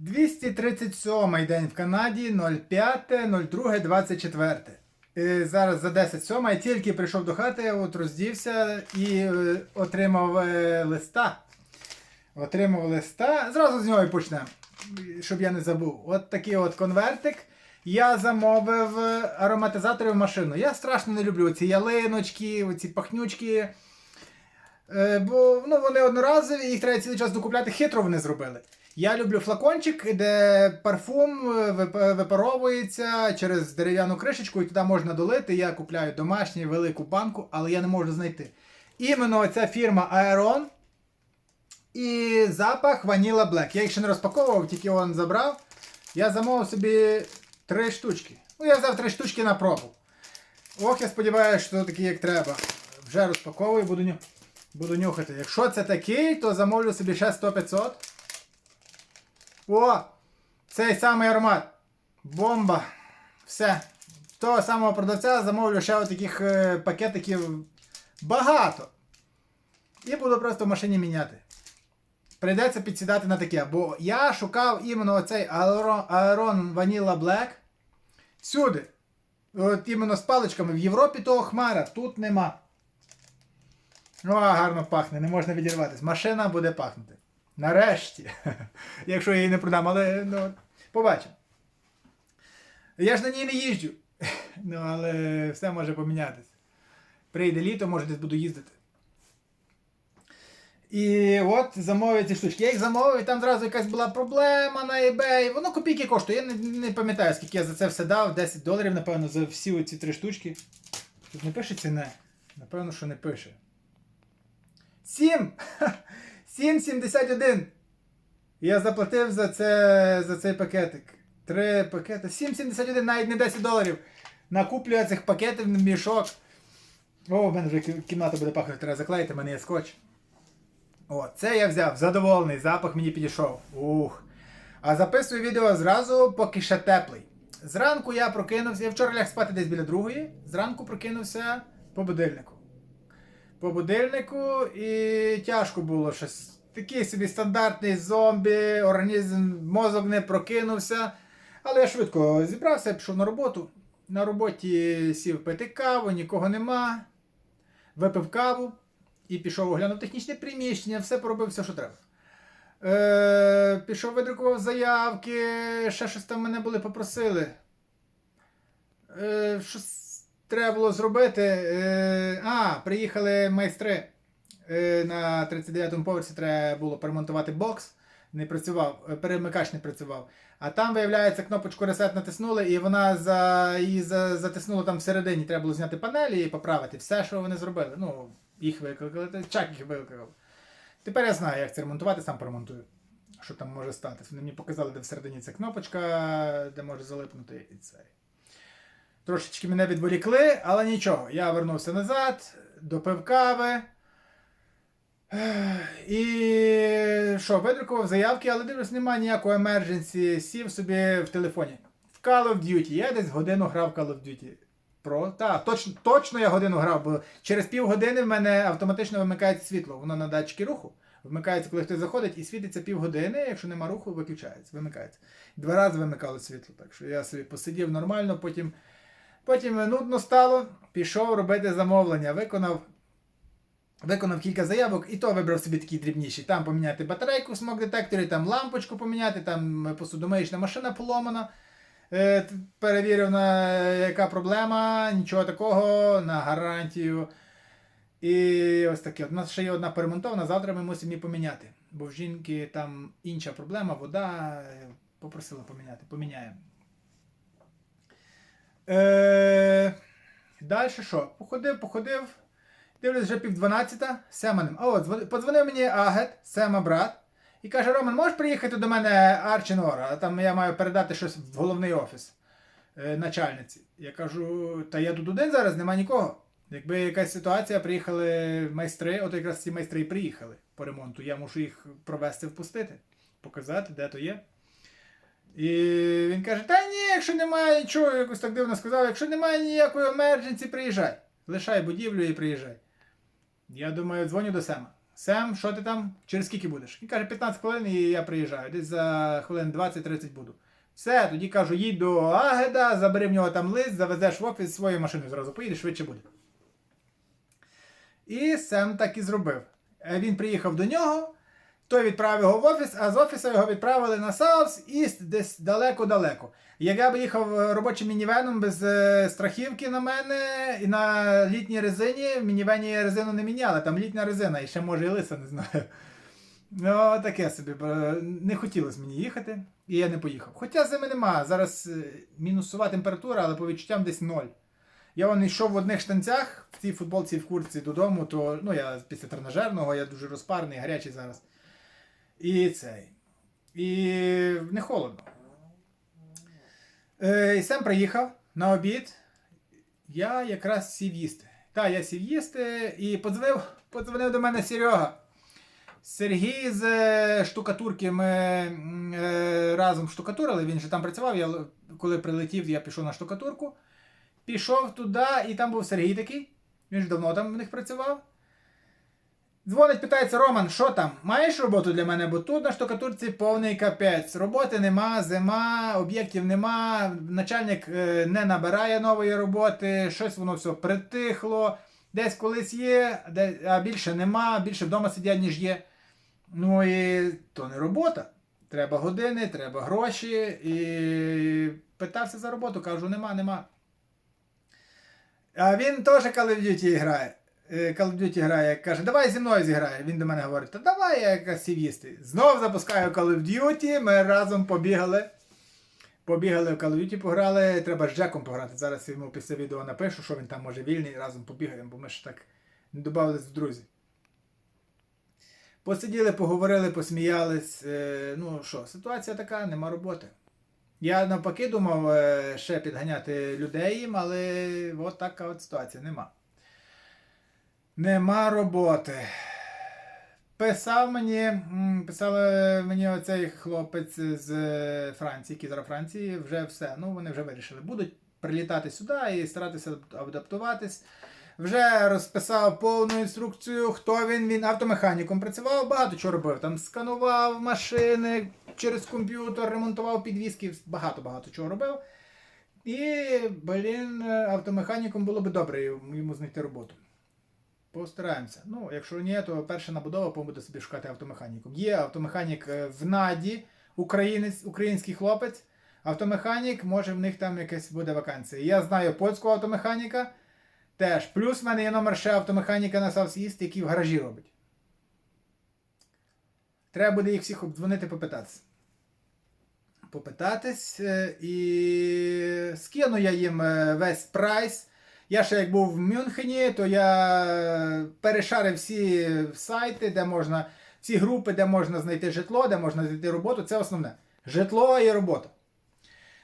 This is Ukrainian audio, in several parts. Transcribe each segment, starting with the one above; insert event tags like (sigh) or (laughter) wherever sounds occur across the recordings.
237 день в Канаді 05.02.24. Е, Зараз за 10 сьома я тільки прийшов до хати, от роздівся і е, отримав е, листа. Отримав листа. Зразу з нього і почнемо, щоб я не забув. От такий от конвертик. Я замовив е, ароматизатори в машину. Я страшно не люблю ці ялиночки, оці пахнючки. Бо ну, вони одноразові, їх треба цілий час докупляти. Хитро вони зробили. Я люблю флакончик, де парфум е, випаровується через дерев'яну кришечку, і туди можна долити. Я купляю домашню велику банку, але я не можу знайти. Іменно ця фірма Aeron і запах Vanilla Black. Я їх ще не розпаковував, тільки он забрав. Я замовив собі три штучки. Ну, я взяв три штучки на пробу. Ох, я сподіваюся, що такі як треба. Вже розпаковую, буду, буду нюхати. Якщо це такий, то замовлю собі ще 100-500. О! Цей самий аромат. Бомба. Все. Того самого продавця замовлю ще таких е, пакетиків багато. І буду просто в машині міняти. Прийдеться підсідати на таке, бо я шукав іменно оцей Aeron Vanilla Black всюди. От іменно з паличками. В Європі того хмара, тут нема. Ну, а гарно пахне, не можна відірватися. Машина буде пахнути. Нарешті. Якщо я її не продам, але ну, побачимо. Я ж на ній не їжджу. Ну, але все може помінятися. Прийде літо, може десь буду їздити. І от замовив ці штучки. Я їх замовив, і там зразу якась була проблема на eBay. Воно копійки коштує. Я не, не пам'ятаю, скільки я за це все дав. 10 доларів, напевно, за всі ці три штучки. Тут не пише ціни? Напевно, що не пише. 7! 7,71! Я заплатив за, це, за цей пакетик. Три пакети. 7,71, навіть не 10 доларів. Накуплю цих пакетів на мішок. О, в мене вже кімната буде пахнути, треба заклеїти, мене є скотч. О, це я взяв, задоволений, запах мені підійшов. Ух. А записую відео зразу, поки ще теплий. Зранку я прокинувся, я вчора ляг спати десь біля другої, зранку прокинувся по будильнику. По будильнику і тяжко було щось. Такий собі стандартний зомбі, організм, мозок не прокинувся. Але я швидко зібрався, пішов на роботу. На роботі сів пити каву, нікого нема. Випив каву і пішов оглянув технічне приміщення, все поробив, все, що треба. Е, пішов, видрукував заявки, ще щось там мене були попросили. Е, щось треба було зробити. Е, а, приїхали майстри. Е, на 39-му поверсі треба було перемонтувати бокс. Не працював, е, перемикач не працював. А там, виявляється, кнопочку reset натиснули, і вона за, її за, затиснула там всередині. Треба було зняти панелі і поправити. Все, що вони зробили. Ну, їх викликали, чак їх викликав. Тепер я знаю, як це ремонтувати, сам поремонтую. Що там може статися. Вони мені показали, де всередині ця кнопочка, де може залипнути і це. Трошечки мене відволікли, але нічого. Я вернувся назад, допив кави. І що, видрукував заявки, але дивлюсь, немає ніякого emergency, сів собі в телефоні. В Call of Duty. Я десь годину грав в Call of Duty. Про, так, точно, точно я годину грав, бо через півгодини в мене автоматично вимикається світло. Воно на датчики руху. Вмикається, коли хтось заходить, і світиться півгодини, якщо нема руху, виключається, вимикається. Два рази вимикало світло, так що я собі посидів нормально, потім, потім нудно стало, пішов робити замовлення, виконав. Виконав кілька заявок, і то вибрав собі такі дрібніші. Там поміняти батарейку в смок-детекторі, там лампочку поміняти, там посудомиїчна машина поломана. Е, перевірив, на яка проблема, нічого такого, на гарантію. І ось таке. У нас ще є одна перемонтована, завтра ми мусимо її поміняти. Бо в жінки там інша проблема, вода. е, Попросила поміняти. Поміняємо. Е, Далі що? Походив, походив. Дивлюсь, вже пів дванадцята, Сема нема. О, подзвонив мені Агет, Сема брат, і каже: Роман, можеш приїхати до мене Арченора? Там я маю передати щось в головний офіс е, начальниці. Я кажу, та я тут один зараз, нема нікого. Якби якась ситуація, приїхали майстри, от якраз ці майстри і приїхали по ремонту. Я мушу їх провести, впустити, показати, де то є. І він каже: Та ні, якщо немає нічого, якось так дивно сказав, якщо немає ніякої емердженці, приїжджай. Лишай будівлю і приїжджай. Я думаю, дзвоню до Сема. Сем, що ти там? Через скільки будеш? Він каже, 15 хвилин і я приїжджаю. Десь за хвилин 20-30 буду. Все, тоді кажу, їдь до Агеда, забери в нього там лист, завезеш в офіс свою машину зразу поїдеш, швидше буде. І Сем так і зробив. Е, Він приїхав до нього, той відправив його в офіс, а з офісу його відправили на Саус Іст десь далеко-далеко. Як я б їхав е, робочим мінівеном без е, страхівки на мене і на літній резині, в мінівені резину не міняли, там літня резина, і ще може і лиса, не знаю. Ну, таке собі. Не хотілося мені їхати, і я не поїхав. Хоча зими нема. Зараз е, мінусова температура, але по відчуттям десь ноль. Я вон йшов в одних штанцях, в цій футболці в куртці додому, то ну, я після тренажерного, я дуже розпарений, гарячий зараз. І цей. І не холодно. Е, і Сем приїхав на обід. Я якраз сів їсти. Так, я сів їсти і подзвонив, подзвонив до мене Серега. Сергій з е, штукатурки ми е, разом штукатурили, він же там працював. Я, коли прилетів, я пішов на штукатурку. Пішов туди, і там був Сергій такий. Він ж давно там в них працював. Дзвонить, питається Роман, що там? Маєш роботу для мене? Бо тут на штукатурці повний капець. Роботи нема, зима, об'єктів нема, начальник е, не набирає нової роботи, щось воно все притихло. Десь колись є, де, а більше нема, більше вдома сидять, ніж є. Ну і то не робота. Треба години, треба гроші. І питався за роботу, кажу, нема, нема. А він теж Call of Duty грає. Е, Call of Duty грає, каже, давай зі мною зіграє. Він до мене говорить, та давай я якась сів їсти. Знов запускаю Call of Duty, ми разом побігали. Побігали в Call of Duty, пограли, треба з Джеком пограти. Зараз йому після відео напишу, що він там може вільний, разом побігаємо, бо ми ж так не додавались в друзі. Посиділи, поговорили, посміялись. Е, ну що, ситуація така, нема роботи. Я навпаки думав е, ще підганяти людей їм, але от така от ситуація, нема. Нема роботи. Писав мені, писав е, мені оцей хлопець з е, Франції, який Франції, вже все. Ну, вони вже вирішили. Будуть прилітати сюди і старатися адаптуватись. Вже розписав повну інструкцію, хто він. Він автомеханіком працював, багато чого робив. Там сканував машини через комп'ютер, ремонтував підвіски, багато-багато чого робив. І, блін, автомеханіком було би добре йому знайти роботу. Постараємося. Ну, якщо ні, то перша набудова буде собі шукати автомеханіком. Є автомеханік е, в Наді, українець, український хлопець. Автомеханік, може в них там якась буде вакансія. Я знаю польського автомеханіка. Теж. Плюс в мене є номер ще автомеханіка на South East, який в гаражі робить. Треба буде їх всіх обдзвонити, попитатися. Попитатись. е, І скину я їм е, весь прайс. Я ще як був в Мюнхені, то я перешарив всі сайти, де можна, всі групи, де можна знайти житло, де можна знайти роботу. Це основне. Житло і робота.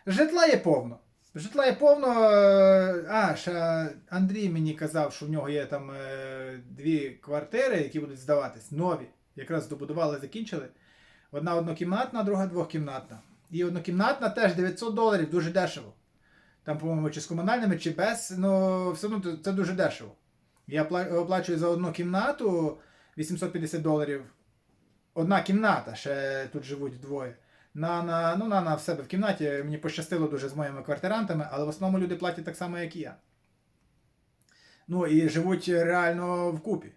Житла є повно. Житла є повно. е, А, ще Андрій мені казав, що в нього є там е, дві квартири, які будуть здаватись, нові. Якраз добудували, закінчили. Одна однокімнатна, друга двохкімнатна. І однокімнатна теж 900 доларів, дуже дешево. Там, по-моєму, чи з комунальними, чи без, ну все одно це дуже дешево. Я оплачую за одну кімнату 850 доларів. Одна кімната, ще тут живуть двоє. На, на, ну, на, на в себе в кімнаті мені пощастило дуже з моїми квартирантами, але в основному люди платять так само, як і я. Ну і живуть реально вкупі.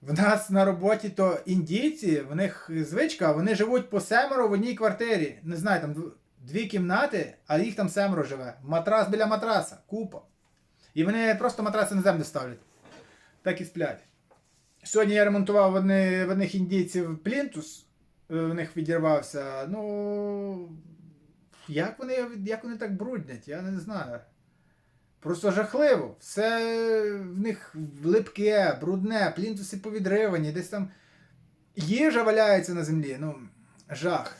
В нас на роботі то індійці, в них звичка, вони живуть по семеро в одній квартирі. Не знаю, там дві кімнати, а їх там семеро живе. Матрас біля матраса, купа. І вони просто матраси на землю ставлять. Так і сплять. Сьогодні я ремонтував в, одни, в одних індійців плінтус, е, в них відірвався. Ну. Як вони, як вони так бруднять, я не знаю. Просто жахливо. Все в них липке, брудне, плінтуси повідривані, десь там їжа валяється на землі. Ну, жах.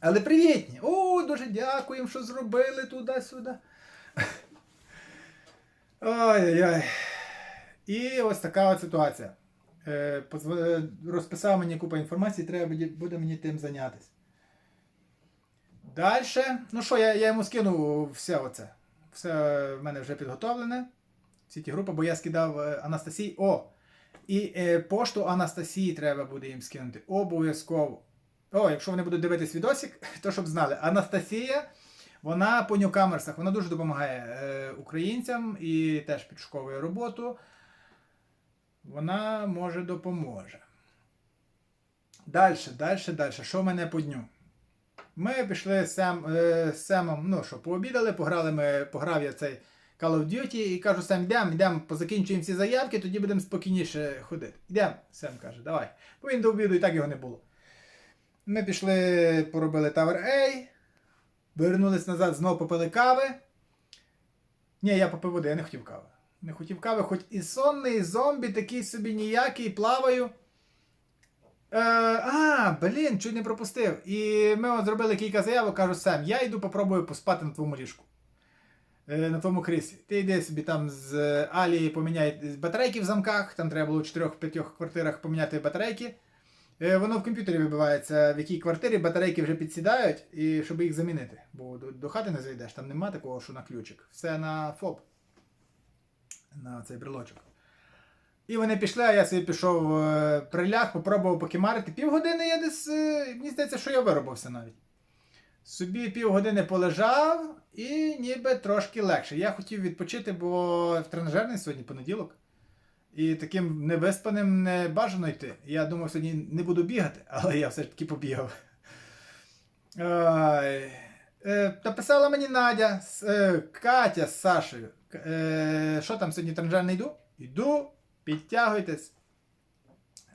Але привітні. О, дуже дякуємо, що зробили туди-сюди. Ой-ой-ой. І ось така от ситуація. Е, Розписав мені купа інформації, треба буде- мені тим зайнятися. Далі. Ну що, я, я йому скину все оце. Все в мене вже підготовлене. Всі ті групи, бо я скидав е, Анастасії. О! І е, пошту Анастасії треба буде їм скинути. Обов'язково. О, якщо вони будуть дивитись відосик, (laughs) то щоб знали. Анастасія, вона по ньюкамерсах, вона дуже допомагає е, українцям і теж підшуковує роботу. Вона може допоможе. Далі, далі, далі. Що в мене по дню? Ми пішли з, Сем, е, Семом, ну що, пообідали, пограли ми, пограв я цей Call of Duty і кажу, Сем, йдемо, йдемо, позакінчуємо всі заявки, тоді будемо спокійніше ходити. Йдемо, Сем каже, давай. Бо він до обіду і так його не було. Ми пішли, поробили Tower A, вернулись назад, знову попили кави. Ні, я попив води, я не хотів кави. Не хотів кави, хоч і сонний, і зомбі, такий собі ніякий, плаваю. Е, а, блін, чуть не пропустив. І ми зробили кілька заявок, кажу, Сем, я йду попробую поспати на твоєму ліжку. Е, на твоєму кріслі. Ти йди собі там з е, Алі поміняй батарейки в замках, там треба було в 4-5 квартирах поміняти батарейки. Е, Воно в комп'ютері вибивається, в якій квартирі батарейки вже підсідають, і щоб їх замінити. Бо до, хати не зайдеш, там нема такого, що на ключик. Все на ФОП. На цей брелочок. І вони пішли, а я собі пішов е, приляг, попробував покимарити. Півгодини я десь. е, Мені здається, що я виробився навіть. Собі півгодини полежав і ніби трошки легше. Я хотів відпочити, бо в тренажерний сьогодні понеділок. І таким невиспаним не бажано йти. Я думав, сьогодні не буду бігати, але я все ж таки побігав. Ай. Е, Написала мені Надя, е, Катя з Сашею. Е, що там сьогодні тренажерний йду? Йду, підтягуйтесь.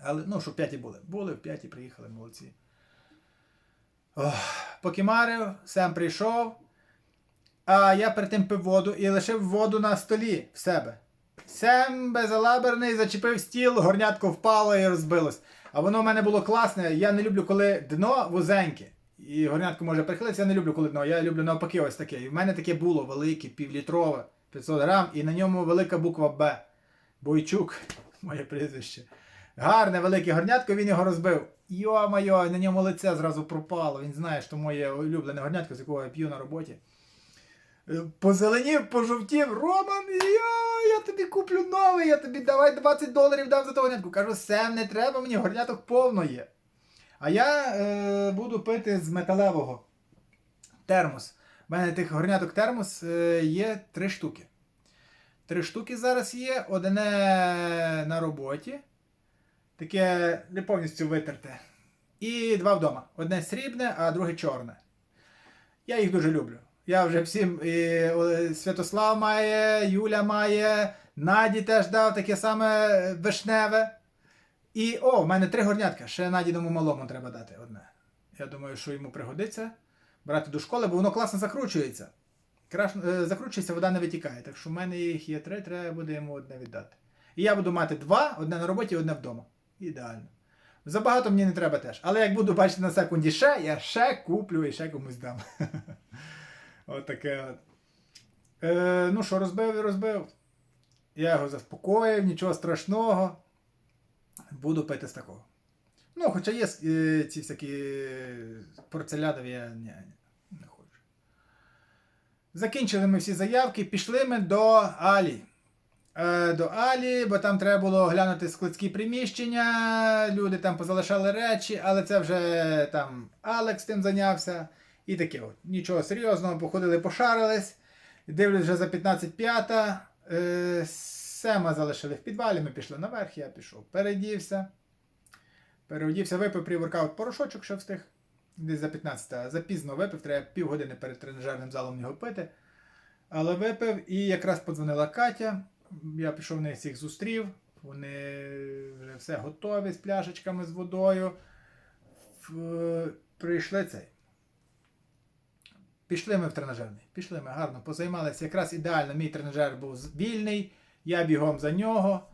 Але, ну, щоб в п'яті були. Були, в п'яті приїхали, молодці. Ох, покімарив, Сем прийшов. А я перед тим пив воду і лишив воду на столі в себе. Сем безалаберний зачепив стіл, горнятко впало і розбилось. А воно в мене було класне. Я не люблю, коли дно вузеньке. І горнятко може прихилитися, я не люблю, коли дно. Я люблю навпаки ось таке. І в мене таке було велике, півлітрове, 500 грам, і на ньому велика буква Б. Бойчук, (laughs) моє прізвище. Гарне велике горнятко, він його розбив. Йо-майо, на ньому лице зразу пропало. Він знає, що моє улюблене горнятко, з якого я п'ю на роботі. Е, Позеленів, пожовтів, Роман, йо, я тобі куплю новий, я тобі давай 20 доларів дам за того горнятку. Кажу, Сем, не треба, мені горняток повно є. А я е, буду пити з металевого термос. У мене тих горняток термос е, є три штуки. Три штуки зараз є, одне на роботі. Таке не повністю витерте. І два вдома. Одне срібне, а друге чорне. Я їх дуже люблю. Я вже всім і Святослав має, Юля має, Наді теж дав таке саме вишневе. І о, в мене три горнятка. Ще Надіному малому треба дати одне. Я думаю, що йому пригодиться брати до школи, бо воно класно закручується. Краш... е, Закручується, вода не витікає. Так що в мене їх є три, треба буде йому одне віддати. І я буду мати два, одне на роботі, одне вдома. Ідеально. Забагато мені не треба теж. Але як буду бачити на секунді ще, я ще куплю і ще комусь дам. (laughs) Отаке от. Е, ну що, розбив і розбив. Я його заспокоїв, нічого страшного. Буду пити з такого. Ну, хоча є е, ці всякі порцелядові, я ні, ні, не хочу. Закінчили ми всі заявки, пішли ми до Алі. Е, до Алі, бо там треба було глянути складські приміщення, люди там позалишали речі, але це вже там Алекс тим зайнявся. І таке от. Нічого серйозного, походили, пошарились. Дивлюсь вже за 15.5. Е, Сема залишили в підвалі, ми пішли наверх, я пішов, передівся. Переодівся, випив пріворкаут порошочок, що встиг. Десь за 15, а запізно випив, треба півгодини перед тренажерним залом його пити. Але випив і якраз подзвонила Катя. Я пішов в всіх зустрів. Вони вже все готові з пляшечками з водою. Прийшли цей. Пішли ми в тренажерний. Пішли ми гарно, позаймалися. Якраз ідеально, мій тренажер був вільний, я бігом за нього.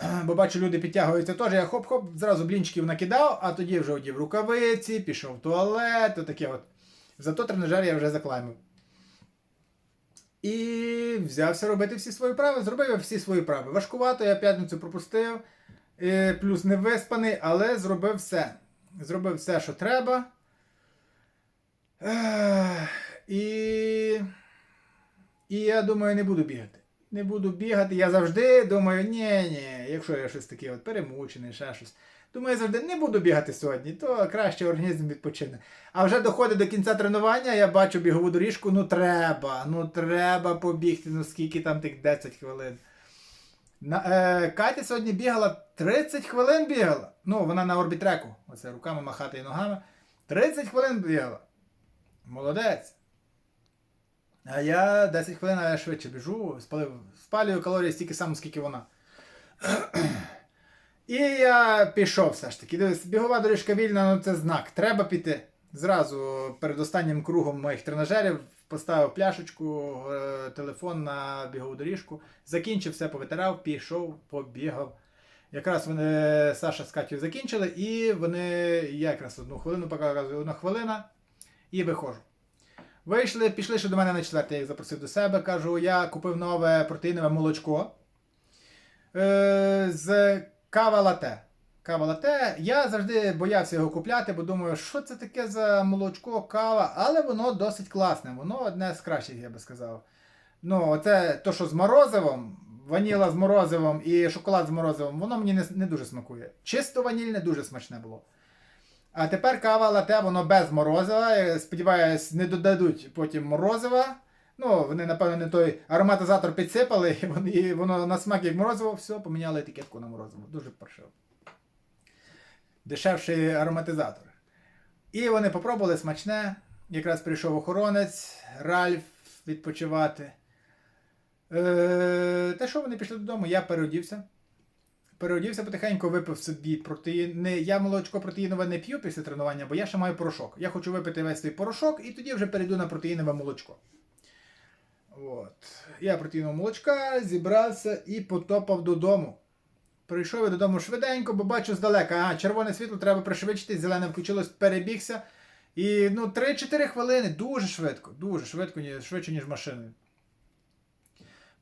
(clears throat) Бо бачу, люди підтягуються теж. Я хоп-хоп, зразу блінчиків накидав, а тоді вже одів рукавиці, пішов в туалет, таке от. Зато тренажер я вже заклаймив. І взявся робити всі свої прави, зробив всі свої прави. Важкувато, я п'ятницю пропустив, е, плюс не виспаний, але зробив все. Зробив все, що треба. І. І я думаю, не буду бігати. не буду бігати. Я завжди думаю, ні, ні, якщо я щось таке от перемучений, ще щось. Думаю, я завжди не буду бігати сьогодні, то краще організм відпочине. А вже доходить до кінця тренування, я бачу бігову доріжку, ну треба, ну треба побігти, ну скільки там тих 10 хвилин. На, е, Катя сьогодні бігала 30 хвилин бігала. Ну, вона на орбітреку. Оце руками махати і ногами. 30 хвилин бігала. Молодець. А я 10 хвилин я швидше біжу, спалив, спалюю калорії стільки само, скільки вона. І я пішов все ж таки. Дивись, бігова доріжка вільна, ну це знак. Треба піти. Зразу перед останнім кругом моїх тренажерів поставив пляшечку, е, телефон на бігову доріжку, закінчив все, повитирав, пішов, побігав. Якраз вони Саша з Катю закінчили, і вони я якраз одну хвилину показую, одна хвилина, і виходжу. Вийшли, пішли ще до мене на четвертий, я їх запросив до себе. Кажу, я купив нове протеїнове молочко е, з кава лате. Кава лате. Я завжди боявся його купляти, бо думаю, що це таке за молочко, кава, але воно досить класне. Воно одне з кращих, я би сказав. Ну, оце то, що з морозивом, ваніла з морозивом і шоколад з морозивом, воно мені не, не дуже смакує. Чисто ванільне дуже смачне було. А тепер кава лате, воно без морозива. Я Сподіваюсь, не додадуть потім морозива. Ну, вони, напевно, не той ароматизатор підсипали, (laughs) і вони- і воно на смак як морозиво, все, поміняли етикетку на морозиво. Дуже паршиво. Дешевший ароматизатор. І вони попробували смачне. Якраз прийшов охоронець, Ральф відпочивати. Е, та що вони пішли додому? Я переодівся. Переодівся потихеньку, випив собі протеїн. Я молочко протеїнове не п'ю після тренування, бо я ще маю порошок. Я хочу випити весь свій порошок і тоді вже перейду на протеїнове молочко. От. Я протеїнового молочка зібрався і потопав додому. Прийшов я додому швиденько, бо бачу здалека, ага, червоне світло треба пришвидшити, зелене включилось, перебігся. І ну, 3-4 хвилини дуже швидко, дуже швидко, швидше, ніж машиною.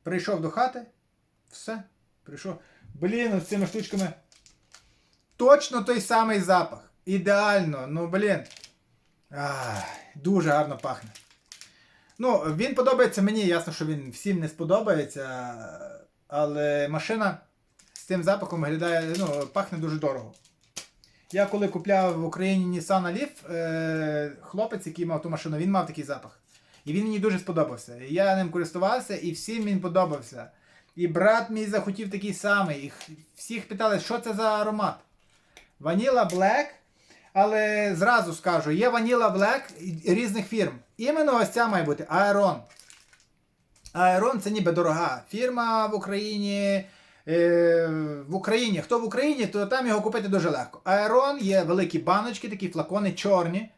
Прийшов до хати, все, прийшов. Блін, з цими штучками. Точно той самий запах. Ідеально, ну блін. Ах, дуже гарно пахне. Ну, він подобається мені, ясно, що він всім не сподобається, але машина з цим запахом виглядає, ну, пахне дуже дорого. Я коли купляв в Україні Nissan Leaf, е, хлопець, який мав ту машину, він мав такий запах. І він мені дуже сподобався. Я ним користувався, і всім він подобався. І брат мій захотів такий самий. І всіх питали, що це за аромат. Ваніла Black. Але зразу скажу, є Ваніла і- різних фірм. Іменно ось ця має бути Aeron. Aeron це ніби дорога фірма в Україні. Е, в Україні. Хто в Україні, то там його купити дуже легко. Aeron є великі баночки, такі флакони чорні.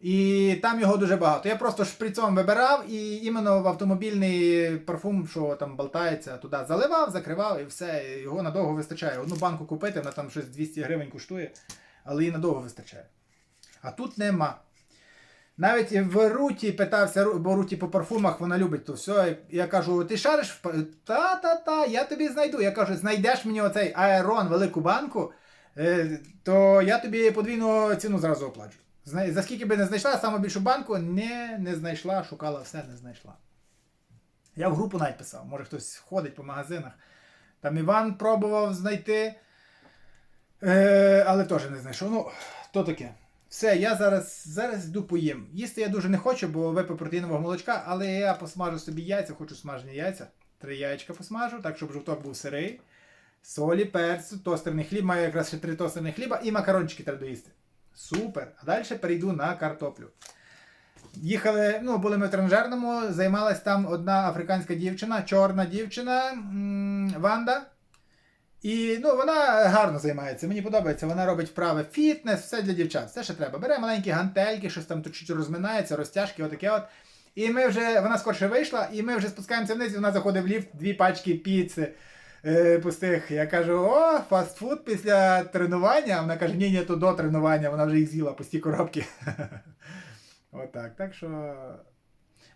І там його дуже багато. Я просто шприцом вибирав і іменно в автомобільний парфум, що там болтається, туди заливав, закривав і все. Його надовго вистачає. Одну банку купити, вона там щось 200 гривень коштує, але її надовго вистачає. А тут нема. Навіть в Руті питався, бо Руті по парфумах вона любить то все. Я кажу, ти шариш? Та-та-та, я тобі знайду. Я кажу, знайдеш мені оцей аерон, велику банку, е, то я тобі подвійну ціну зразу оплачу. За скільки би не знайшла, саму більшу банку не, не знайшла, шукала все, не знайшла. Я в групу навіть писав, може хтось ходить по магазинах. Там Іван пробував знайти, е, але теж не знайшов. Ну, то таке. Все, я зараз, зараз йду поїм. Їсти я дуже не хочу, бо випив протеїнового молочка, але я посмажу собі яйця, хочу смажені яйця. Три яєчка посмажу, так щоб жовток був сирий. Солі, перцю, тостерний хліб, маю якраз ще три тостерних хліба і макарончики треба доїсти. Супер. А далі перейду на картоплю. Їхали, ну, були ми в тренажерному, займалась там одна африканська дівчина, чорна дівчина Ванда. І ну, вона гарно займається, мені подобається. Вона робить вправи фітнес, все для дівчат, все що треба. Бере маленькі гантельки, щось там тут чуть розминається, розтяжки, отаке от. І ми вже, вона скорше вийшла, і ми вже спускаємося вниз, і вона заходить в ліфт, дві пачки піци е, пустих. Я кажу: о, фастфуд після тренування. Вона каже, ні, ні, то до тренування, вона вже їх з'їла пусті коробки. (laughs) Отак. Так що.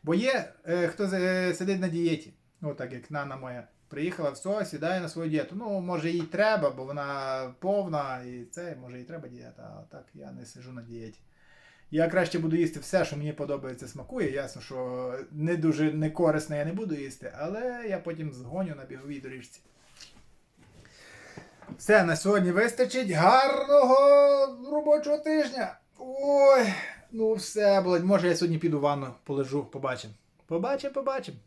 Бо є е, хто е, сидить на дієті. Отак, як Нана моя. Приїхала, все, сідає на свою дієту. Ну, може, їй треба, бо вона повна, і це, може, їй треба дієта, а так я не сижу на дієті. Я краще буду їсти все, що мені подобається, смакує. Ясно, що не дуже некорисне я не буду їсти, але я потім згоню на біговій доріжці. Все, на сьогодні вистачить. Гарного робочого тижня. Ой, ну все, блядь, може я сьогодні піду в ванну полежу, побачимо. Побачимо, побачимо.